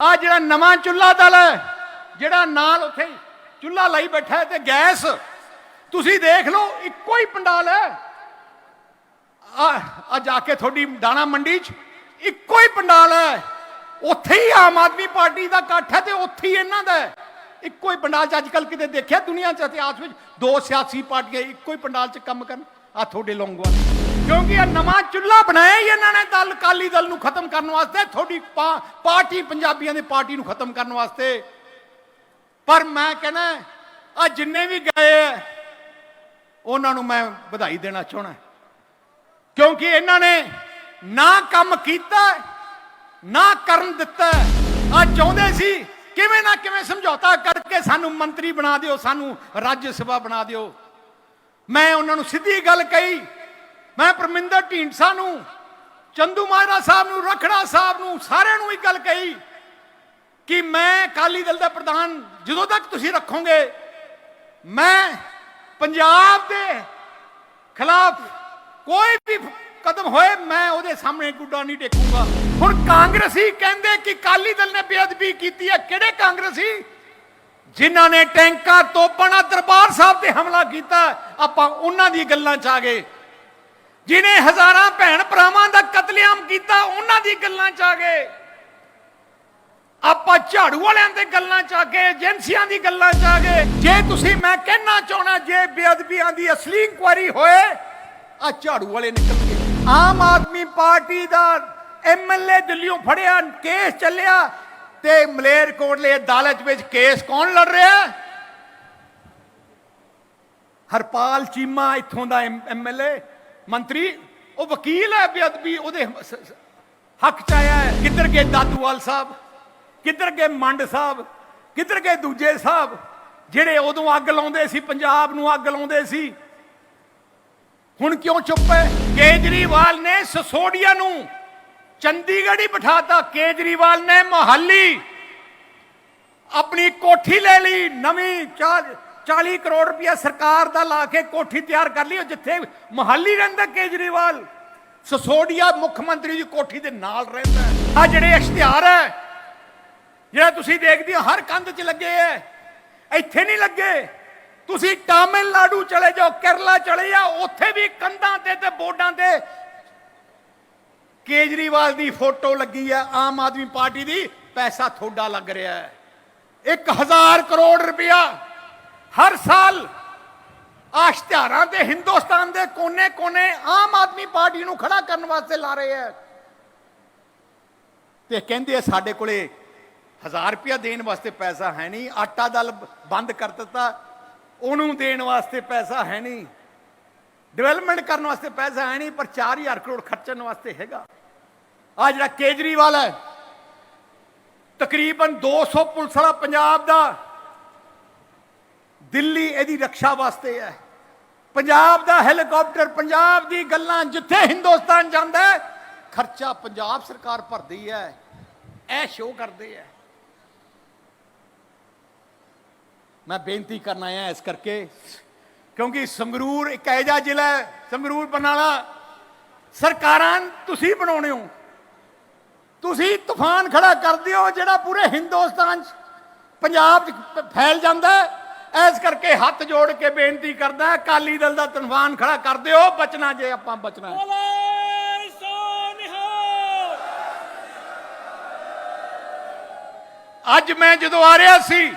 ਆ ਜਿਹੜਾ ਨਵਾਂ ਚੁੱਲਾ ਦਲ ਹੈ, ਜਿਹੜਾ ਨਾਲ ਉੱਥੇ ਚੁੱਲਾ ਲਈ ਬੈਠਾ ਤੇ ਗੈਸ, ਤੁਸੀਂ ਦੇਖ ਲਓ, ਇੱਕੋ ਹੀ ਪੰਡਾਲ ਹੈ। ਆ ਆ ਜਾ ਕੇ ਤੁਹਾਡੀ ਦਾਣਾ ਮੰਡੀ 'ਚ ਇੱਕੋ ਹੀ ਪੰਡਾਲ ਹੈ। ਉੱਥੇ ਹੀ ਆਮ ਆਦਮੀ ਪਾਰਟੀ ਦਾ ਇਕੱਠ ਹੈ ਤੇ ਉੱਥੇ ਹੀ ਇਹਨਾਂ ਦਾ ਇੱਕੋ ਹੀ ਪੰਡਾਲ 'ਚ ਅੱਜ ਕੱਲ ਕਿਤੇ ਦੇਖਿਆ ਦੁਨੀਆ 'ਚ ਇਤਿਹਾਸ ਵਿੱਚ ਦੋ ਸਿਆਸੀ ਪਾਰਟੀਆਂ ਇੱਕੋ ਹੀ ਪੰਡਾਲ 'ਚ ਕੰਮ ਕਰਨ? ਆ ਤੁਹਾਡੇ ਲੌਂਗੋਵਾਲ ਕਿਉਂਕਿ ਇਹ ਨਵਾਂ ਚੁੱਲ੍ਹਾ ਬਣਾਇਆ ਹੀ ਇਹਨਾਂ ਨੇ ਦਲ ਕਾਲੀ ਦਲ ਨੂੰ ਖਤਮ ਕਰਨ ਵਾਸਤੇ, ਤੁਹਾਡੀ ਪਾ- ਪਾਰਟੀ ਪੰਜਾਬੀਆਂ ਦੀ ਪਾਰਟੀ ਨੂੰ ਖਤਮ ਕਰਨ ਵਾਸਤੇ। ਪਰ ਮੈਂ ਕਹਿੰਦਾ ਆ ਜਿੰਨੇ ਵੀ ਗਏ ਹੈ ਉਹਨਾਂ ਨੂੰ ਮੈਂ ਵਧਾਈ ਦੇਣਾ ਚਾਹਣਾ ਕਿਉਂਕਿ ਇਹਨਾਂ ਨੇ ਨਾ ਕੰਮ ਕੀਤਾ, ਨਾ ਕਰਨ ਦਿੱਤਾ ਆ ਚਾਹੁੰਦੇ ਸੀ, ਕਿਵੇਂ ਨਾ ਕਿਵੇਂ ਸਮਝੌਤਾ ਕਰਕੇ ਸਾਨੂੰ ਮੰਤਰੀ ਬਣਾ ਦਿਓ, ਸਾਨੂੰ ਰਾਜ ਸਭਾ ਬਣਾ ਦਿਓ। ਮੈਂ ਉਹਨਾਂ ਨੂੰ ਸਿੱਧੀ ਗੱਲ ਕਹੀ ਮੈਂ ਪਰਮਿੰਦਰ ਢੀਂਡਸਾ ਨੂੰ, ਚੰਦੂ ਮਾਜਰਾ ਸਾਹਿਬ ਨੂੰ, ਰਖੜਾ ਸਾਹਿਬ ਨੂੰ, ਸਾਰਿਆਂ ਨੂੰ ਇੱਕ ਗੱਲ ਕਹੀ ਕਿ ਮੈਂ ਅਕਾਲੀ ਦਲ ਦਾ ਪ੍ਰਧਾਨ ਜਦੋਂ ਤੱਕ ਤੁਸੀਂ ਰੱਖੋਗੇ, ਮੈਂ ਪੰਜਾਬ ਦੇ ਖਿਲਾਫ ਕੋਈ ਵੀ ਕਦਮ ਹੋਏ ਮੈਂ ਉਹਦੇ ਸਾਹਮਣੇ ਗੁੱਡਾ ਨਹੀਂ ਟੇਕੂਗਾ। ਹੁਣ ਕਾਂਗਰਸੀ ਕਹਿੰਦੇ ਕਿ ਕਾਲੀ ਦਲ ਨੇ ਬੇਅਦਬੀ ਕੀਤੀ ਹੈ, ਕਿਹੜੇ ਕਾਂਗਰਸੀ? ਜਿਨ੍ਹਾਂ ਨੇ ਟੈਂਕਾਂ ਤੋਪਣਾ ਦਰਬਾਰ ਸਾਹਿਬ ਤੇ ਹਮਲਾ ਕੀਤਾ, ਆਪਾਂ ਉਹਨਾਂ ਦੀ ਗੱਲਾਂ 'ਚ ਆ ਗਏ। ਜਿਨੇ ਹਜ਼ਾਰਾਂ ਭੈਣ ਭਰਾਵਾਂ ਦਾ ਕਤਲੇਆਮ ਕੀਤਾ, ਉਹਨਾਂ ਦੀ ਗੱਲਾਂ 'ਚ ਆ ਗਏ। ਆਪਾਂ ਝਾੜੂ ਵਾਲਿਆਂ ਦੇ ਗੱਲਾਂ 'ਚ ਆ ਗਏ, ਏਜੰਸੀਆਂ ਦੀ ਗੱਲਾਂ 'ਚ ਆ ਗਏ। ਜੇ ਤੁਸੀਂ ਮੈਂ ਕਹਿਣਾ ਚਾਹਣਾ ਜੇ ਬੇਅਦਬੀਆਂ ਦੀ ਅਸਲੀ ਇਨਕੁਆਇਰੀ ਹੋਏ ਆ ਝਾੜੂ ਵਾਲੇ ਨਿਕਲ ਗਏ। ਆਮ ਆਦਮੀ ਪਾਰਟੀ ਦਾ ਐਮਐਲਏ ਦਿੱਲੀੋਂ ਫੜਿਆ, ਕੇਸ ਚੱਲਿਆ, ਤੇ ਮਲੇਰਕੋਟਲੇ ਅਦਾਲਤ ਵਿੱਚ ਕੇਸ ਕੌਣ ਲੜ ਰਿਹਾ? ਹਰਪਾਲ ਚੀਮਾ ਇੱਥੋਂ ਦਾ ਐਮਐਲਏ ਮੰਤਰੀ, ਉਹ ਵਕੀਲ ਹੈ ਬੇਅਦਬੀ, ਉਹਦੇ ਹੱਕ ਚ ਆਇਆ ਹੈ। ਕਿੱਧਰ ਗਏ ਦਾਦੂਵਾਲ ਸਾਹਿਬ? ਕਿੱਧਰ ਗਏ ਮੰਡ ਸਾਹਿਬ? ਕਿੱਧਰ ਗਏ ਦੂਜੇ ਸਾਹਿਬ? ਜਿਹੜੇ ਉਦੋਂ ਅੱਗ ਲਾਉਂਦੇ ਸੀ, ਪੰਜਾਬ ਨੂੰ ਅੱਗ ਲਾਉਂਦੇ ਸੀ। ਹੁਣ ਕਿਉਂ ਚੁੱਪ ਹੈ? ਕੇਜਰੀਵਾਲ ਨੇ ਸਸੋਡੀਆ ਨੂੰ ਚੰਡੀਗੜ੍ਹ ਹੀ ਬਿਠਾਤਾ। ਕੇਜਰੀਵਾਲ ਨੇ ਮੋਹਾਲੀ ਆਪਣੀ ਕੋਠੀ ਲੈ ਲਈ, ਨਵੀਂ ਚਾਹ 40 ਕਰੋੜ ਰੁਪਇਆ ਸਰਕਾਰ ਦਾ ਲਾ ਕੇ ਕੋਠੀ ਤਿਆਰ ਕਰ ਲਈ ਜਿੱਥੇ ਮੋਹਾਲੀ ਰਹਿੰਦਾ ਕੇਜਰੀਵਾਲ। ਸਸੋਡੀਆ ਮੁੱਖ ਮੰਤਰੀ ਦੀ ਕੋਠੀ ਦੇ ਨਾਲ ਰਹਿੰਦਾ ਆ ਜਿਹੜੇ ਇਸ਼ਤਿਹਾਰ ਹੈ, ਜਿਹੜਾ ਤੁਸੀਂ ਦੇਖਦੇ ਹੋ, ਹਰ ਕੰਧ 'ਚ ਲੱਗੇ ਐ ਇੱਥੇ ਨਹੀਂ ਲੱਗੇ। ਤੁਸੀਂ ਤਾਮਿਲਨਾਡੂ ਚਲੇ ਜਾਓ, ਕੇਰਲਾ ਚਲੇ ਜਾਓ, ਉੱਥੇ ਵੀ ਕੰਧਾਂ ਤੇ ਤੇ ਬੋਰਡਾਂ ਤੇ ਕੇਜਰੀਵਾਲ ਦੀ ਫੋਟੋ ਲੱਗੀ ਹੈ, ਆਮ ਆਦਮੀ ਪਾਰਟੀ ਦੀ, ਪੈਸਾ ਥੋੜਾ ਲੱਗ ਰਿਹਾ ਹੈ। 1000 ਕਰੋੜ ਰੁਪਇਆ ਹਰ ਸਾਲ ਆਹ ਤੇ ਹਿੰਦੁਸਤਾਨ ਦੇ ਕੋਨੇ-ਕੋਨੇ ਆਮ ਆਦਮੀ ਪਾਰਟੀ ਨੂੰ ਖੜਾ ਕਰਨ ਵਾਸਤੇ ਲਾ ਰਹੇ ਹੈ। ਤੇ ਕਹਿੰਦੇ ਆ, ਸਾਡੇ ਕੋਲੇ 1000 ਰੁਪਇਆ ਦੇਣ ਵਾਸਤੇ ਪੈਸਾ ਹੈ ਨਹੀਂ, ਆਟਾ ਦਲ ਬੰਦ ਕਰ ਦਿੱਤਾ, ਉਹਨੂੰ ਦੇਣ ਵਾਸਤੇ ਪੈਸਾ ਹੈ ਨਹੀਂ, ਡਿਵੈਲਪਮੈਂਟ ਕਰਨ ਵਾਸਤੇ ਪੈਸਾ ਹੈ ਨਹੀਂ, ਪਰ 4000 ਕਰੋੜ ਖਰਚਣ ਵਾਸਤੇ ਹੈਗਾ। ਆ ਜਿਹੜਾ ਕੇਜਰੀਵਾਲ ਹੈ, ਤਕਰੀਬਨ 200 ਪੁਲਿਸ ਵਾਲਾ ਪੰਜਾਬ ਦਾ ਦਿੱਲੀ ਇਹਦੀ ਰੱਖਿਆ ਵਾਸਤੇ ਹੈ। ਪੰਜਾਬ ਦਾ ਹੈਲੀਕਾਪਟਰ, ਪੰਜਾਬ ਦੀ ਗੱਲਾਂ ਜਿੱਥੇ ਹਿੰਦੁਸਤਾਨ ਜਾਂਦਾ ਹੈ, ਖਰਚਾ ਪੰਜਾਬ ਸਰਕਾਰ ਭਰਦੀ ਹੈ। ਇਹ ਸ਼ੋਅ ਕਰਦੇ ਹੈ। ਮੈਂ ਬੇਨਤੀ ਕਰਨ ਆਇਆ ਇਸ ਕਰਕੇ, ਕਿਉਂਕਿ ਸੰਗਰੂਰ ਇੱਕ ਐਜਾ ਜ਼ਿਲ੍ਹਾ ਹੈ, ਸੰਗਰੂਰ ਬਨਾਲਾ ਸਰਕਾਰਾਂ ਤੁਸੀਂ ਬਣਾਉਣੇ ਹੋ। ਤੁਸੀਂ ਤੂਫਾਨ ਖੜਾ ਕਰਦੇ ਹੋ ਜਿਹੜਾ ਪੂਰੇ ਹਿੰਦੁਸਤਾਨ 'ਚ ਪੰਜਾਬ 'ਚ ਫੈਲ ਜਾਂਦਾ ਹੈ। ਐਸ ਕਰਕੇ ਹੱਥ ਜੋੜ ਕੇ ਬੇਨਤੀ ਕਰਦਾ ਅਕਾਲੀ ਦਲ ਦਾ ਤੂਫਾਨ ਖੜਾ ਕਰ ਦਿਓ ਬਚਣਾ ਜੇ ਆਪਾਂ ਬਚਣਾ। ਅੱਜ ਮੈਂ ਜਦੋਂ ਆ ਰਿਹਾ ਸੀ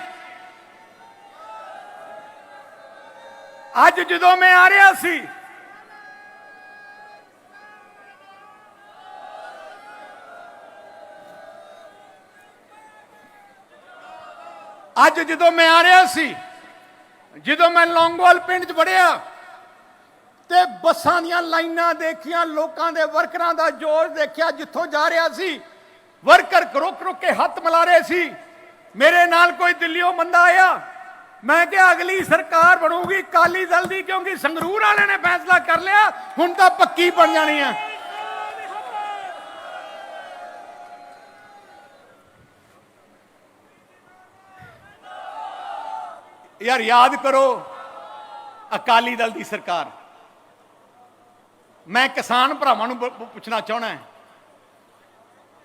ਅੱਜ ਜਦੋਂ ਮੈਂ ਆ ਰਿਹਾ ਸੀ ਅੱਜ ਜਦੋਂ ਮੈਂ ਆ ਰਿਹਾ ਸੀ ਜਦੋਂ ਮੈਂ ਲੌਂਗਵਾਲ ਪਿੰਡ 'ਚ ਵੜਿਆ ਤੇ ਬੱਸਾਂ ਦੀਆਂ ਲਾਈਨਾਂ ਦੇਖੀਆਂ, ਲੋਕਾਂ ਦੇ ਵਰਕਰਾਂ ਦਾ ਜੋਰ ਦੇਖਿਆ, ਜਿੱਥੋਂ ਜਾ ਰਿਹਾ ਸੀ, ਵਰਕਰ ਰੁਕ ਰੁਕ ਕੇ ਹੱਥ ਮਿਲਾ ਰਹੇ ਸੀ। ਮੇਰੇ ਨਾਲ ਕੋਈ ਦਿੱਲੀੋਂ ਬੰਦਾ ਆਇਆ। ਮੈਂ ਕਿਹਾ, ਅਗਲੀ ਸਰਕਾਰ ਬਣੂਗੀ ਕਾਲੀ ਦਲ ਦੀ, ਕਿਉਂਕਿ ਸੰਗਰੂਰ ਵਾਲਿਆਂ ਨੇ ਫੈਸਲਾ ਕਰ ਲਿਆ, ਹੁਣ ਤਾਂ ਪੱਕੀ ਬਣ ਜਾਣੀ ਹੈ ਯਾਰ ਯਾਦ ਕਰੋ, ਅਕਾਲੀ ਦਲ ਦੀ ਸਰਕਾਰ। ਮੈਂ ਕਿਸਾਨ ਭਰਾਵਾਂ ਨੂੰ ਪੁੱਛਣਾ ਚਾਹਣਾ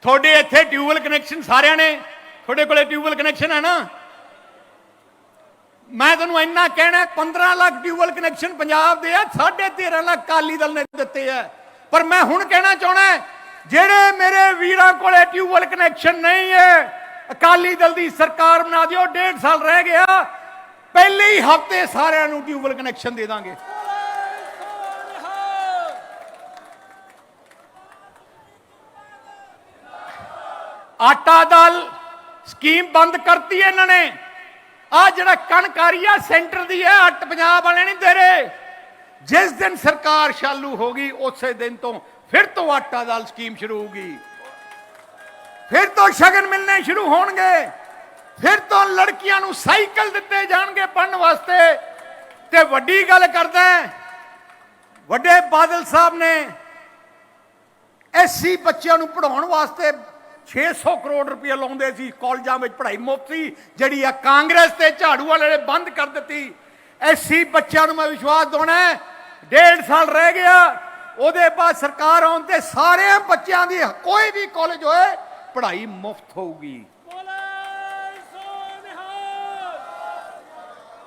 ਤੁਹਾਡੇ ਇੱਥੇ ਟਿਊਬਲ ਕਨੈਕਸ਼ਨ ਸਾਰਿਆਂ ਨੇ, ਤੁਹਾਡੇ ਕੋਲੇ ਟਿਊਬਲ ਕਨੈਕਸ਼ਨ ਹੈ ਨਾ? ਮੈਂ ਤੁਹਾਨੂੰ ਇੰਨਾ ਕਹਿਣਾ 15 ਲੱਖ ਟਿਊਬਲ ਕਨੈਕਸ਼ਨ ਪੰਜਾਬ ਦੇ ਆ 13.5 ਲੱਖ ਕਾਲੀ ਦਲ ਨੇ ਦਿੱਤੇ ਆ। ਪਰ ਮੈਂ ਹੁਣ ਕਹਿਣਾ ਚਾਹਣਾ ਜਿਹੜੇ ਮੇਰੇ ਵੀਰਾਂ ਕੋਲੇ ਟਿਊਬਲ ਕਨੈਕਸ਼ਨ ਨਹੀਂ ਹੈ, ਅਕਾਲੀ ਦਲ ਦੀ ਸਰਕਾਰ ਬਣਾ ਦਿਓ, ਡੇਢ ਸਾਲ ਰਹਿ ਗਿਆ ਪਹਿਲੇ ਹੀ ਹਫ਼ਤੇ ਸਾਰਿਆਂ ਨੂੰ ਟਿਊਬਲ ਕਨੈਕਸ਼ਨ ਦੇ ਦਾਂਗੇ। ਆਟਾ ਦਾਲ ਸਕੀਮ ਬੰਦ ਕਰਤੀ ਇਹਨਾਂ ਨੇ। ਆ ਜਿਹੜਾ ਕਣਕਾਰੀ ਆ ਸੈਂਟਰ ਦੀ ਹੈ, ਅੱਟ ਪੰਜਾਬ ਵਾਲੇ ਨਹੀਂ ਦੇ ਰਹੇ। ਜਿਸ ਦਿਨ ਸਰਕਾਰ ਚਾਲੂ ਗਈ, ਉਸੇ ਦਿਨ ਤੋਂ ਫਿਰ ਤੋਂ ਆਟਾ ਦਾਲ ਸਕੀਮ ਸ਼ੁਰੂ ਹੋਗੀ ਫਿਰ ਤੋਂ ਸ਼ਗਨ ਮਿਲਣੇ ਸ਼ੁਰੂ ਹੋਣਗੇ। ਫਿਰ ਤੋਂ ਲੜਕੀਆਂ ਨੂੰ ਸਾਈਕਲ ਦਿੱਤੇ ਜਾਣਗੇ ਪੜਨ ਵਾਸਤੇ। ਤੇ ਵੱਡੀ ਗੱਲ ਕਰਦਾ ਵੱਡੇ ਬਾਦਲ ਸਾਹਿਬ ਨੇ ਐਸਸੀ ਬੱਚਿਆਂ ਨੂੰ ਪੜਾਉਣ ਵਾਸਤੇ 600 ਕਰੋੜ ਰੁਪਏ ਲਾਉਂਦੇ ਸੀ, ਕਾਲਜਾਂ ਵਿੱਚ ਪੜ੍ਹਾਈ ਮੁਫਤ ਸੀ ਜਿਹੜੀ ਆ ਕਾਂਗਰਸ ਤੇ ਝਾੜੂ ਵਾਲੇ ਨੇ ਬੰਦ ਕਰ ਦਿੱਤੀ। ਐਸਸੀ ਬੱਚਿਆਂ ਨੂੰ ਮੈਂ ਵਿਸ਼ਵਾਸ ਦਿਵਾਉਣਾ ਡੇਢ ਸਾਲ ਰਹਿ ਗਿਆ, ਉਹਦੇ ਬਾਅਦ ਸਰਕਾਰ ਆਉਣ ਤੇ ਸਾਰੇ ਬੱਚਿਆਂ ਦੀ ਕੋਈ ਵੀ ਕਾਲਜ ਹੋਏ, ਪੜ੍ਹਾਈ ਮੁਫਤ ਹੋਊਗੀ।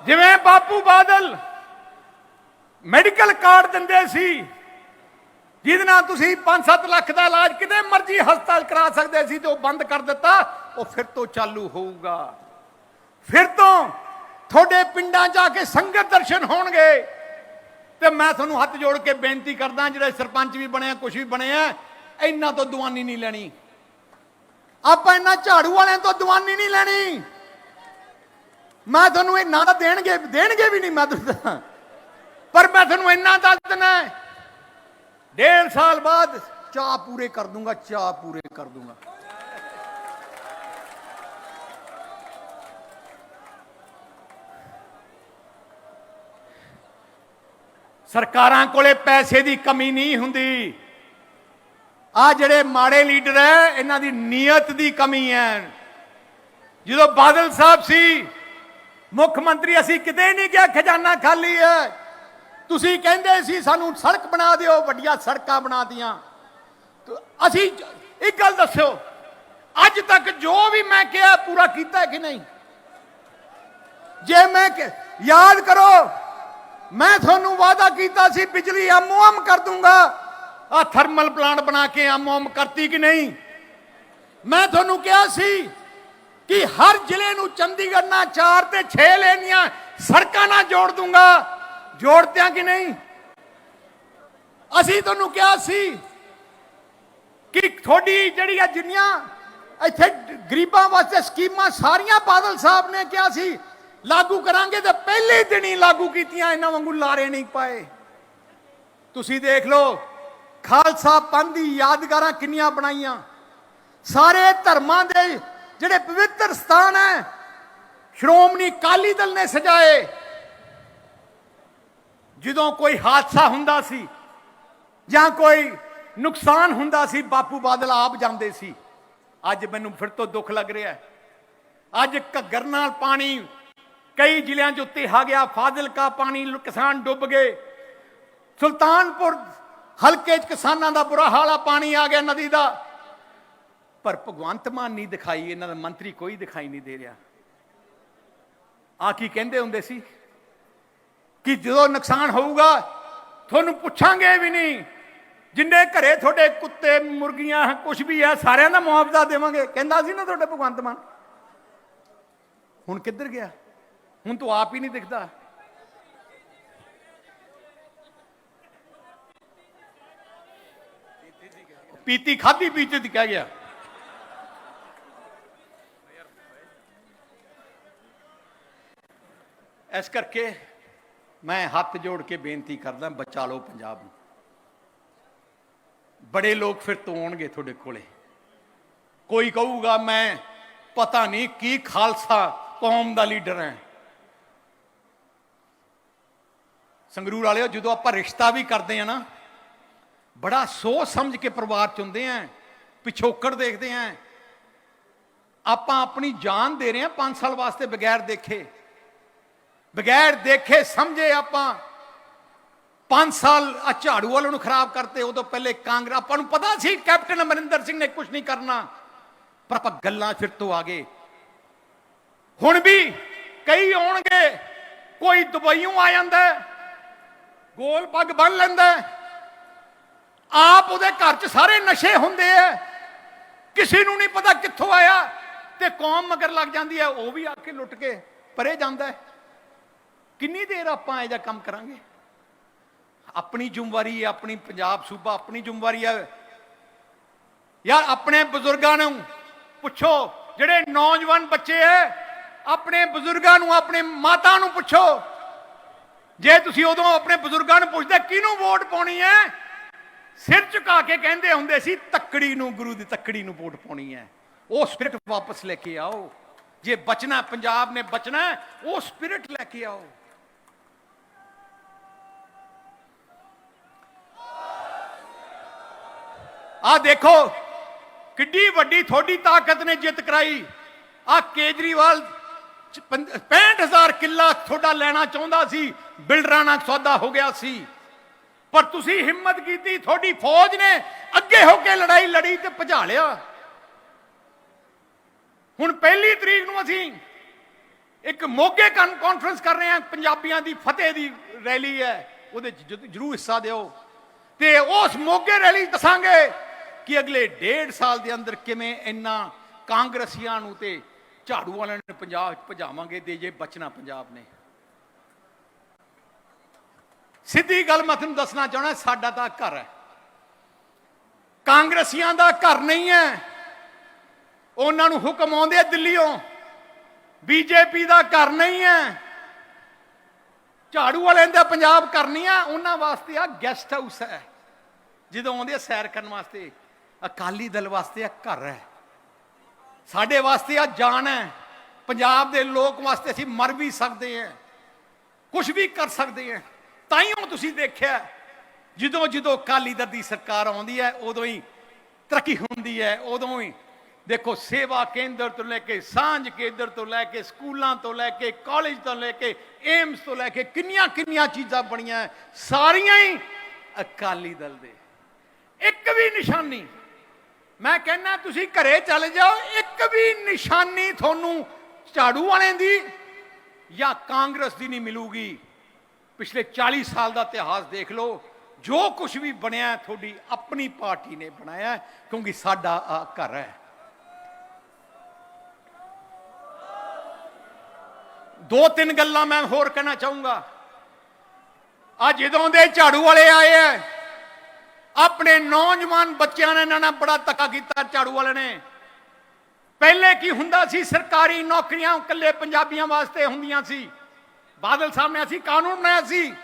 ਜਿਵੇਂ ਬਾਪੂ ਬਾਦਲ ਮੈਡੀਕਲ ਕਾਰਡ ਦਿੰਦੇ ਸੀ, ਜਿਹਦੇ ਨਾਲ ਤੁਸੀਂ 5-7 ਲੱਖ ਦਾ ਇਲਾਜ ਕਿਤੇ ਮਰਜ਼ੀ ਹਸਪਤਾਲ ਕਰਾ ਸਕਦੇ ਸੀ ਤੇ ਉਹ ਬੰਦ ਕਰ ਦਿੱਤਾ, ਉਹ ਫਿਰ ਤੋਂ ਚਾਲੂ ਹੋਊਗਾ। ਫਿਰ ਤੋਂ ਤੁਹਾਡੇ ਪਿੰਡਾਂ ਜਾ ਕੇ ਸੰਗਤ ਦਰਸ਼ਨ ਹੋਣਗੇ। ਤੇ ਮੈਂ ਤੁਹਾਨੂੰ ਹੱਥ ਜੋੜ ਕੇ ਬੇਨਤੀ ਕਰਦਾ, ਜਿਹੜੇ ਸਰਪੰਚ ਵੀ ਬਣੇ ਆ ਕੁਝ ਵੀ ਬਣੇ ਆ, ਇਹਨਾਂ ਤੋਂ ਦੀਵਾਨੀ ਨਹੀਂ ਲੈਣੀ। ਆਪਾਂ ਇਹਨਾਂ ਝਾੜੂ ਵਾਲਿਆਂ ਤੋਂ ਦੀਵਾਨੀ ਨਹੀਂ ਲੈਣੀ। ਮੈਂ ਤੁਹਾਨੂੰ ਇਹ ਨਾ ਦੇਣਗੇ ਦੇਣਗੇ ਵੀ ਨਹੀਂ ਮੈਂ ਤੁਹਾਨੂੰ ਪਰ ਮੈਂ ਤੁਹਾਨੂੰ ਇੰਨਾ ਦੱਸ ਦਿੰਦਾ ਡੇਢ ਸਾਲ ਬਾਅਦ ਚਾਹ ਪੂਰੇ ਕਰ ਦੂੰਗਾ, ਚਾਹ ਪੂਰੇ ਕਰ ਦੂੰਗਾ। ਸਰਕਾਰਾਂ ਕੋਲੇ ਪੈਸੇ ਦੀ ਕਮੀ ਨਹੀਂ ਹੁੰਦੀ। ਆ ਜਿਹੜੇ ਮਾੜੇ ਲੀਡਰ ਐ ਇਹਨਾਂ ਦੀ ਨੀਅਤ ਦੀ ਕਮੀ ਹੈ। ਜਦੋਂ ਬਾਦਲ ਸਾਹਿਬ ਸੀ ਮੁੱਖ ਮੰਤਰੀ, ਅਸੀਂ ਕਿਤੇ ਨਹੀਂ ਕਿਹਾ ਖਜ਼ਾਨਾ ਖਾਲੀ ਹੈ। ਤੁਸੀਂ ਕਹਿੰਦੇ ਸੀ ਸਾਨੂੰ ਸੜਕ ਬਣਾ ਦਿਓ, ਵੱਡੀਆਂ ਸੜਕਾਂ ਬਣਾ ਦੀਆਂ ਅਸੀਂ ਇੱਕ ਗੱਲ ਦੱਸਿਓ, ਅੱਜ ਤੱਕ ਜੋ ਵੀ ਮੈਂ ਕਿਹਾ ਪੂਰਾ ਕੀਤਾ ਕਿ ਨਹੀਂ? ਜੇ ਮੈਂ ਯਾਦ ਕਰੋ, ਮੈਂ ਤੁਹਾਨੂੰ ਵਾਅਦਾ ਕੀਤਾ ਸੀ, ਬਿਜਲੀ ਆਮੋ-ਆਮ ਕਰ ਦੂੰਗਾ। ਆ ਥਰਮਲ ਪਲਾਂਟ ਬਣਾ ਕੇ ਆਮੋ-ਆਮ ਕਰਤੀ ਕਿ ਨਹੀਂ? ਮੈਂ ਤੁਹਾਨੂੰ ਕਿਹਾ ਸੀ ਕਿ ਹਰ ਜ਼ਿਲ੍ਹੇ ਨੂੰ ਚੰਡੀਗੜ੍ਹ ਨਾਲ 4 ਤੇ 6 ਲੈਣੀਆਂ ਸੜਕਾਂ ਨਾਲ ਜੋੜ ਦੂੰਗਾ। ਜੋੜਦਿਆਂ ਕਿ ਨਹੀਂ? ਅਸੀਂ ਤੁਹਾਨੂੰ ਕਿਹਾ ਸੀ ਕਿ ਤੁਹਾਡੀ ਜਿਹੜੀ ਆ ਜਿੰਨੀਆਂ ਇੱਥੇ ਗਰੀਬਾਂ ਵਾਸਤੇ ਸਕੀਮਾਂ ਸਾਰੀਆਂ ਬਾਦਲ ਸਾਹਿਬ ਨੇ ਕਿਹਾ ਸੀ, ਲਾਗੂ ਕਰਾਂਗੇ ਤੇ ਪਹਿਲੇ ਦਿਨ ਹੀ ਲਾਗੂ ਕੀਤੀਆਂ, ਇਹਨਾਂ ਵਾਂਗੂ ਲਾਰੇ ਨਹੀਂ ਪਾਏ। ਤੁਸੀਂ ਦੇਖ ਲਓ, ਖਾਲਸਾ ਪੰਥ ਦੀ ਯਾਦਗਾਰਾਂ ਕਿੰਨੀਆਂ ਬਣਾਈਆਂ। ਸਾਰੇ ਧਰਮਾਂ ਦੇ ਜਿਹੜੇ ਪਵਿੱਤਰ ਸਥਾਨ ਹੈ, ਸ਼੍ਰੋਮਣੀ ਅਕਾਲੀ ਦਲ ਨੇ ਸਜਾਏ। ਜਦੋਂ ਕੋਈ ਹਾਦਸਾ ਹੁੰਦਾ ਸੀ ਜਾਂ ਕੋਈ ਨੁਕਸਾਨ ਹੁੰਦਾ ਸੀ, ਬਾਪੂ ਬਾਦਲ ਆਪ ਜਾਂਦੇ ਸੀ। ਅੱਜ ਮੈਨੂੰ ਫਿਰ ਤੋਂ ਦੁੱਖ ਲੱਗ ਰਿਹਾ ਅੱਜ ਘੱਗਰ ਨਾਲ ਪਾਣੀ, ਕਈ ਜ਼ਿਲ੍ਹਿਆਂ 'ਚ ਉੱਤੇ ਆ ਗਿਆ, ਫਾਜ਼ਿਲਕਾ ਪਾਣੀ, ਕਿਸਾਨ ਡੁੱਬ ਗਏ। ਸੁਲਤਾਨਪੁਰ ਹਲਕੇ 'ਚ ਕਿਸਾਨਾਂ ਦਾ ਬੁਰਾ ਹਾਲ ਆ, ਪਾਣੀ ਆ ਗਿਆ ਨਦੀ ਦਾ। ਪਰ ਭਗਵੰਤ ਮਾਨ ਨਹੀਂ ਦਿਖਾਈ, ਇਹਨਾਂ ਦਾ ਮੰਤਰੀ ਕੋਈ ਦਿਖਾਈ ਨਹੀਂ ਦੇ ਰਿਹਾ। ਆ ਕੀ ਕਹਿੰਦੇ ਹੁੰਦੇ ਸੀ? ਕਿ ਜਦੋਂ ਨੁਕਸਾਨ ਹੋਊਗਾ, ਤੁਹਾਨੂੰ ਪੁੱਛਾਂਗੇ ਵੀ ਨਹੀਂ। ਜਿੰਨੇ ਘਰੇ ਤੁਹਾਡੇ ਕੁੱਤੇ, ਮੁਰਗੀਆਂ ਕੁਝ ਵੀ ਹੈ, ਸਾਰਿਆਂ ਦਾ ਮੁਆਵਜ਼ਾ ਦੇਵਾਂਗੇ। ਕਹਿੰਦਾ ਸੀ ਨਾ ਤੁਹਾਡੇ ਭਗਵੰਤ ਮਾਨ। ਹੁਣ ਕਿੱਧਰ ਗਿਆ? ਹੁਣ ਤੂੰ ਆਪ ਹੀ ਨਹੀਂ ਦਿਖਦਾ। ਪੀਤੀ ਖਾਦੀ ਪੀਤੀ ਦੀ ਕਹਿ ਗਿਆ? ਇਸ ਕਰਕੇ ਮੈਂ ਹੱਥ ਜੋੜ ਕੇ ਬੇਨਤੀ ਕਰਦਾ, ਬਚਾ ਲਓ ਪੰਜਾਬ ਨੂੰ। ਬੜੇ ਲੋਕ ਫਿਰ ਤੋਂ ਆਉਣਗੇ ਤੁਹਾਡੇ ਕੋਲੇ। ਕੋਈ ਕਹੂਗਾ, ਮੈਂ ਪਤਾ ਨਹੀਂ ਕੀ ਖਾਲਸਾ ਕੌਮ ਦਾ ਲੀਡਰ ਹੈ। ਸੰਗਰੂਰ ਵਾਲਿਓ, ਜਦੋਂ ਆਪਾਂ ਰਿਸ਼ਤਾ ਵੀ ਕਰਦੇ ਆ ਨਾ, ਬੜਾ ਸੋਚ ਸਮਝ ਕੇ ਪਰਿਵਾਰ ਚ ਹੁੰਦੇ ਆ ਪਿਛੋਕੜ ਦੇਖਦੇ ਆ ਆਪਾਂ ਆਪਣੀ ਜਾਨ ਦੇ ਰਹੇ ਆ 5 ਸਾਲ ਵਾਸਤੇ ਬਗੈਰ ਦੇਖੇ। ਬਗੈਰ ਦੇਖੇ ਸਮਝੇ ਆਪਾਂ 5 ਸਾਲ ਆ ਝਾੜੂ ਵਾਲਿਆਂ ਨੂੰ ਖਰਾਬ ਕਰਤੇ, ਉਦੋਂ ਪਹਿਲੇ ਕਾਂਗਰਸ, ਆਪਾਂ ਨੂੰ ਪਤਾ ਸੀ ਕੈਪਟਨ ਅਮਰਿੰਦਰ ਸਿੰਘ ਨੇ ਕੁਝ ਨਹੀਂ ਕਰਨਾ। ਪਰ ਆਪਾਂ ਗੱਲਾਂ ਫਿਰ ਤੋਂ ਆ ਗਏ ਹੁਣ ਵੀ ਕਈ ਆਉਣਗੇ, ਕੋਈ ਦੁਬਈੋਂ ਆ ਜਾਂਦਾ ਗੋਲ ਪੱਗ ਬੰਨ ਲੈਂਦਾ ਆਪ ਉਹਦੇ ਘਰ 'ਚ ਸਾਰੇ ਨਸ਼ੇ ਹੁੰਦੇ ਆ। ਕਿਸੇ ਨੂੰ ਨਹੀਂ ਪਤਾ ਕਿੱਥੋਂ ਆਇਆ ਤੇ ਕੌਮ ਮਗਰ ਲੱਗ ਜਾਂਦੀ ਹੈ, ਉਹ ਵੀ ਆ ਕੇ ਲੁੱਟ ਕੇ ਪਰੇ ਜਾਂਦਾ ਹੈ। ਕਿੰਨੀ ਦੇਰ ਆਪਾਂ ਇਹ ਜਿਹਾ ਕੰਮ ਕਰਾਂਗੇ? ਆਪਣੀ ਜ਼ਿੰਮੇਵਾਰੀ ਹੈ, ਆਪਣੀ ਪੰਜਾਬ ਸੂਬਾ, ਆਪਣੀ ਜ਼ਿੰਮੇਵਾਰੀ ਹੈ। ਯਾਰ, ਆਪਣੇ ਬਜ਼ੁਰਗਾਂ ਨੂੰ ਪੁੱਛੋ, ਜਿਹੜੇ ਨੌਜਵਾਨ ਬੱਚੇ ਐ ਆਪਣੇ ਬਜ਼ੁਰਗਾਂ ਨੂੰ, ਆਪਣੇ ਮਾਤਾ ਨੂੰ ਪੁੱਛੋ। ਜੇ ਤੁਸੀਂ ਉਦੋਂ ਆਪਣੇ ਬਜ਼ੁਰਗਾਂ ਨੂੰ ਪੁੱਛਦੇ, ਕਿਹਨੂੰ ਵੋਟ ਪਾਉਣੀ ਹੈ? ਸਿਰ ਝੁਕਾ ਕੇ ਕਹਿੰਦੇ ਹੁੰਦੇ ਸੀ, ਤੱਕੜੀ ਨੂੰ, ਗੁਰੂ ਦੀ ਤੱਕੜੀ ਨੂੰ ਵੋਟ ਪਾਉਣੀ ਹੈ। ਉਹ ਸਪਿਰਿਟ ਵਾਪਸ ਲੈ ਕੇ ਆਓ। ਜੇ ਬਚਣਾ, ਪੰਜਾਬ ਨੇ ਬਚਣਾ, ਉਹ ਸਪਿਰਿਟ ਲੈ ਕੇ ਆਓ। ਆ ਦੇਖੋ, ਕਿੱਡੀ ਵੱਡੀ ਤੁਹਾਡੀ ਤਾਕਤ ਨੇ ਜਿੱਤ ਕਰਾਈ। ਆ ਕੇਜਰੀਵਾਲ 65000 ਕਿੱਲਾ ਤੁਹਾਡਾ ਲੈਣਾ ਚਾਹੁੰਦਾ ਸੀ, ਬਿਲਡਰਾਂ ਨਾਲ ਸੌਦਾ ਹੋ ਗਿਆ ਸੀ। ਪਰ ਤੁਸੀਂ ਹਿੰਮਤ ਕੀਤੀ, ਤੁਹਾਡੀ ਫੌਜ ਨੇ ਅੱਗੇ ਹੋ ਕੇ ਲੜਾਈ ਲੜੀ ਤੇ ਭਜਾ ਲਿਆ। ਹੁਣ ਪਹਿਲੀ ਤਰੀਕ ਨੂੰ ਅਸੀਂ ਇੱਕ ਮੋਗੇ ਕਨ ਕਾਨਫਰੰਸ ਕਰ ਰਹੇ ਹਾਂ, ਪੰਜਾਬੀਆਂ ਦੀ ਫਤਿਹ ਦੀ ਰੈਲੀ ਹੈ, ਉਹਦੇ 'ਚ ਜਰੂਰ ਹਿੱਸਾ ਦਿਓ। ਤੇ ਉਸ ਮੋਗੇ ਰੈਲੀ ਦੱਸਾਂਗੇ ਕਿ ਅਗਲੇ ਡੇਢ ਸਾਲ ਦੇ ਅੰਦਰ ਕਿਵੇਂ ਇੰਨਾ ਕਾਂਗਰਸੀਆਂ ਨੂੰ ਤੇ ਝਾੜੂ ਵਾਲਿਆਂ ਨੂੰ ਪੰਜਾਬ ਭਜਾਵਾਂਗੇ ਤੇ ਜੇ ਬਚਣਾ ਪੰਜਾਬ ਨੇ। ਸਿੱਧੀ ਗੱਲ ਮੈਂ ਤੁਹਾਨੂੰ ਦੱਸਣਾ ਚਾਹਣਾ ਸਾਡਾ ਤਾਂ ਘਰ ਹੈ। ਕਾਂਗਰਸੀਆਂ ਦਾ ਘਰ ਨਹੀਂ ਹੈ। ਉਹਨਾਂ ਨੂੰ ਹੁਕਮ ਆਉਂਦੇ ਆ ਦਿੱਲੀੋਂ ਬੀਜੇਪੀ ਦਾ ਘਰ ਨਹੀਂ ਹੈ। ਝਾੜੂ ਵਾਲਿਆਂ ਦਾ ਪੰਜਾਬ ਕਰਨੀ ਆ ਉਹਨਾਂ ਵਾਸਤੇ ਆ ਗੈਸਟ ਹਾਊਸ ਹੈ। ਜਦੋਂ ਆਉਂਦੇ ਆ ਸੈਰ ਕਰਨ ਵਾਸਤੇ। ਅਕਾਲੀ ਦਲ ਵਾਸਤੇ ਆ ਘਰ ਹੈ। ਸਾਡੇ ਵਾਸਤੇ ਆ ਜਾਨ ਹੈ। ਪੰਜਾਬ ਦੇ ਲੋਕ ਵਾਸਤੇ ਅਸੀਂ ਮਰ ਵੀ ਸਕਦੇ ਹਾਂ। ਕੁਝ ਵੀ ਕਰ ਸਕਦੇ ਹਾਂ। ਤਾਈਓ ਤੁਸੀਂ ਦੇਖਿਆ, ਜਦੋਂ ਜਦੋਂ ਅਕਾਲੀ ਦਲ ਦੀ ਸਰਕਾਰ ਆਉਂਦੀ ਹੈ, ਉਦੋਂ ਹੀ ਤਰੱਕੀ ਹੁੰਦੀ ਹੈ। ਉਦੋਂ ਹੀ ਦੇਖੋ, ਸੇਵਾ ਕੇਂਦਰ ਤੋਂ ਲੈ ਕੇ ਸਾਂਝ ਕੇਂਦਰ ਤੋਂ ਲੈ ਕੇ ਸਕੂਲਾਂ ਤੋਂ ਲੈ ਕੇ ਕਾਲਜ ਤੋਂ ਲੈ ਕੇ ਏਮਸ ਤੋਂ ਲੈ ਕੇ ਕਿੰਨੀਆਂ ਕਿੰਨੀਆਂ ਚੀਜ਼ਾਂ ਬਣੀਆਂ, ਸਾਰੀਆਂ ਹੀ ਅਕਾਲੀ ਦਲ ਦੇ। ਇੱਕ ਵੀ ਨਿਸ਼ਾਨੀ ਮੈਂ ਕਹਿੰਦਾ, ਤੁਸੀਂ ਘਰੇ ਚੱਲ ਜਾਓ, ਇੱਕ ਵੀ ਨਿਸ਼ਾਨੀ ਤੁਹਾਨੂੰ ਝਾੜੂ ਵਾਲਿਆਂ ਦੀ ਜਾਂ ਕਾਂਗਰਸ ਦੀ ਨਹੀਂ ਮਿਲੂਗੀ। ਪਿਛਲੇ 40 ਸਾਲ ਦਾ ਇਤਿਹਾਸ ਦੇਖ ਲਓ, ਜੋ ਕੁਝ ਵੀ ਬਣਿਆ, ਤੁਹਾਡੀ ਆਪਣੀ ਪਾਰਟੀ ਨੇ ਬਣਾਇਆ ਕਿਉਂਕਿ ਸਾਡਾ ਆ ਘਰ ਹੈ। ਦੋ ਤਿੰਨ ਗੱਲਾਂ ਮੈਂ ਹੋਰ ਕਹਿਣਾ ਚਾਹੂੰਗਾ। ਆ ਜਦੋਂ ਦੇ ਝਾੜੂ ਵਾਲੇ ਆਏ ਐ ਆਪਣੇ ਨੌਜਵਾਨ ਬੱਚਿਆਂ ਨੇ ਇਹਨਾਂ ਨਾਲ ਬੜਾ ਧੱਕਾ ਕੀਤਾ, ਝਾੜੂ ਵਾਲੇ ਨੇ। ਪਹਿਲੇ ਕੀ ਹੁੰਦਾ ਸੀ, ਸਰਕਾਰੀ ਨੌਕਰੀਆਂ ਇਕੱਲੇ ਪੰਜਾਬੀਆਂ ਵਾਸਤੇ ਹੁੰਦੀਆਂ ਸੀ। ਬਾਦਲ ਸਾਹਿਬ ਨੇ ਅਸੀਂ ਕਾਨੂੰਨ ਬਣਾਇਆ ਸੀ।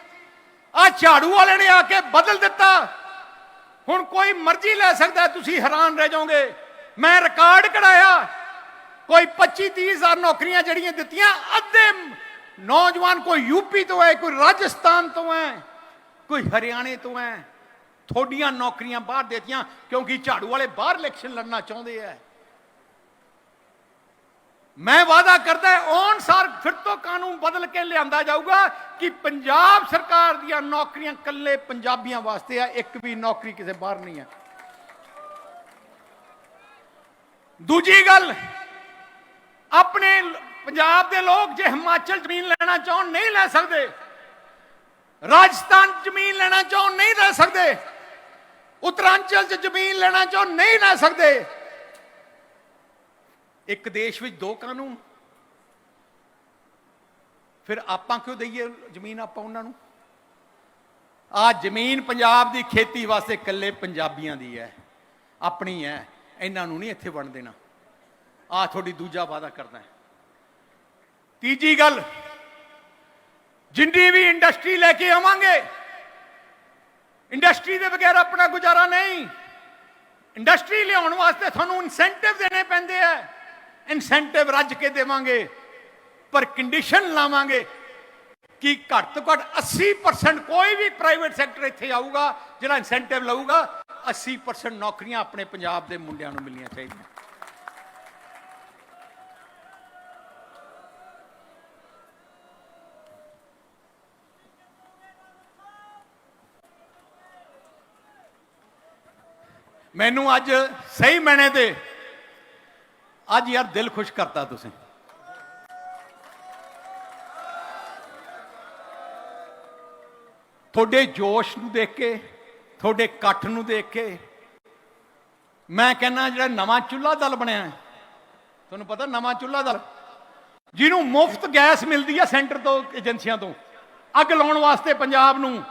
ਆ ਝਾੜੂ ਵਾਲੇ ਨੇ ਆ ਕੇ ਬਦਲ ਦਿੱਤਾ। ਹੁਣ ਕੋਈ ਮਰਜ਼ੀ ਲੈ ਸਕਦਾ, ਤੁਸੀਂ ਹੈਰਾਨ ਰਹਿ ਜਾਓਗੇ। ਮੈਂ ਰਿਕਾਰਡ ਕਢਾਇਆ। ਕੋਈ 25 30 ਹਜ਼ਾਰ ਨੌਕਰੀਆਂ ਜਿਹੜੀਆਂ ਦਿੱਤੀਆਂ, ਅੱਧੇ ਨੌਜਵਾਨ ਕੋਈ ਯੂਪੀ ਤੋਂ ਹੈ ਕੋਈ ਰਾਜਸਥਾਨ ਤੋਂ ਹੈ ਕੋਈ ਹਰਿਆਣੇ ਤੋਂ ਹੈ ਥੋਡੀਆਂ ਨੌਕਰੀਆਂ ਬਾਹਰ ਦੇਤੀਆਂ ਕਿਉਂਕਿ ਝਾੜੂ ਵਾਲੇ ਬਾਹਰ ਇਲੈਕਸ਼ਨ ਲੜਨਾ ਚਾਹੁੰਦੇ ਆ ਮੈਂ ਵਾਅਦਾ ਕਰਦਾ ਔਨ ਸਾਰ ਫਿਰ ਤੋਂ ਕਾਨੂੰਨ ਬਦਲ ਕੇ ਲਿਆਂਦਾ ਜਾਊਗਾ ਕਿ ਪੰਜਾਬ ਸਰਕਾਰ ਦੀਆਂ ਨੌਕਰੀਆਂ ਕੱਲੇ ਪੰਜਾਬੀਆਂ ਵਾਸਤੇ ਆ ਇੱਕ ਵੀ ਨੌਕਰੀ ਕਿਸੇ ਬਾਹਰ ਨਹੀਂ ਹੈ ਦੂਜੀ ਗੱਲ, ਆਪਣੇ ਪੰਜਾਬ ਦੇ ਲੋਕ ਜੇ ਹਿਮਾਚਲ ਜ਼ਮੀਨ ਲੈਣਾ ਚਾਹਣ ਨਹੀਂ ਲੈ ਸਕਦੇ, ਰਾਜਸਥਾਨ ਜ਼ਮੀਨ ਲੈਣਾ ਚਾਹਣ ਨਹੀਂ ਲੈ ਸਕਦੇ ਉਤਰਾਂਚਲ 'ਚ ਜ਼ਮੀਨ ਲੈਣਾ ਚਾਹੋ, ਨਹੀਂ ਲੈ ਸਕਦੇ। ਇੱਕ ਦੇਸ਼ ਵਿੱਚ ਦੋ ਕਾਨੂੰਨ। ਫਿਰ ਆਪਾਂ ਕਿਉਂ ਦਈਏ ਜ਼ਮੀਨ ਆਪਾਂ ਉਹਨਾਂ ਨੂੰ? ਆ ਜ਼ਮੀਨ ਪੰਜਾਬ ਦੀ ਖੇਤੀ ਵਾਸਤੇ ਇਕੱਲੇ ਪੰਜਾਬੀਆਂ ਦੀ ਹੈ, ਆਪਣੀ ਹੈ, ਇਹਨਾਂ ਨੂੰ ਨਹੀਂ ਇੱਥੇ ਵੰਡ ਦੇਣਾ। ਆ ਤੁਹਾਡੀ ਦੂਜਾ ਵਾਅਦਾ ਕਰਦਾ ਹੈ। ਤੀਜੀ ਗੱਲ, ਜਿੰਨੀ ਵੀ ਇੰਡਸਟਰੀ ਲੈ ਕੇ ਆਵਾਂਗੇ ਇੰਡਸਟਰੀ ਦੇ ਬਗੈਰ ਆਪਣਾ ਗੁਜ਼ਾਰਾ ਨਹੀਂ। ਇੰਡਸਟਰੀ ਲਿਆਉਣ ਵਾਸਤੇ ਤੁਹਾਨੂੰ ਇਨਸੈਂਟਿਵ ਦੇਣੇ ਪੈਂਦੇ ਆ। ਇਨਸੈਂਟਿਵ ਰੱਜ ਕੇ ਦੇਵਾਂਗੇ, ਪਰ ਕੰਡੀਸ਼ਨ ਲਾਵਾਂਗੇ ਕਿ ਘੱਟ ਤੋਂ ਘੱਟ 80% ਕੋਈ ਵੀ ਪ੍ਰਾਈਵੇਟ ਸੈਕਟਰ ਇੱਥੇ ਆਊਗਾ, ਜਿਹੜਾ ਇਨਸੈਂਟਿਵ ਲਊਗਾ 80% ਨੌਕਰੀਆਂ ਆਪਣੇ ਪੰਜਾਬ ਦੇ ਮੁੰਡਿਆਂ ਨੂੰ ਮਿਲਣੀਆਂ ਚਾਹੀਦੀਆਂ। ਮੈਨੂੰ ਅੱਜ ਸਹੀ ਮੈਨੇ ਤੇ। ਅੱਜ ਯਾਰ ਦਿਲ ਖੁਸ਼ ਕਰਤਾ ਤੁਸੀਂ। ਤੁਹਾਡੇ ਜੋਸ਼ ਨੂੰ ਦੇਖ ਕੇ, ਤੁਹਾਡੇ ਇਕੱਠ ਨੂੰ ਦੇਖ ਕੇ, ਮੈਂ ਕਹਿੰਦਾ ਜਿਹੜਾ ਨਵਾਂ ਚੁੱਲ੍ਹਾ ਦਲ ਬਣਿਆ ਹੈ। ਤੁਹਾਨੂੰ ਪਤਾ ਨਵਾਂ ਚੁੱਲ੍ਹਾ ਦਲ? ਜਿਹਨੂੰ ਮੁਫਤ ਗੈਸ ਮਿਲਦੀ ਹੈ ਸੈਂਟਰ ਤੋਂ, ਏਜੰਸੀਆਂ ਤੋਂ। ਅੱਗ ਲਾਉਣ ਵਾਸਤੇ ਪੰਜਾਬ ਨੂੰ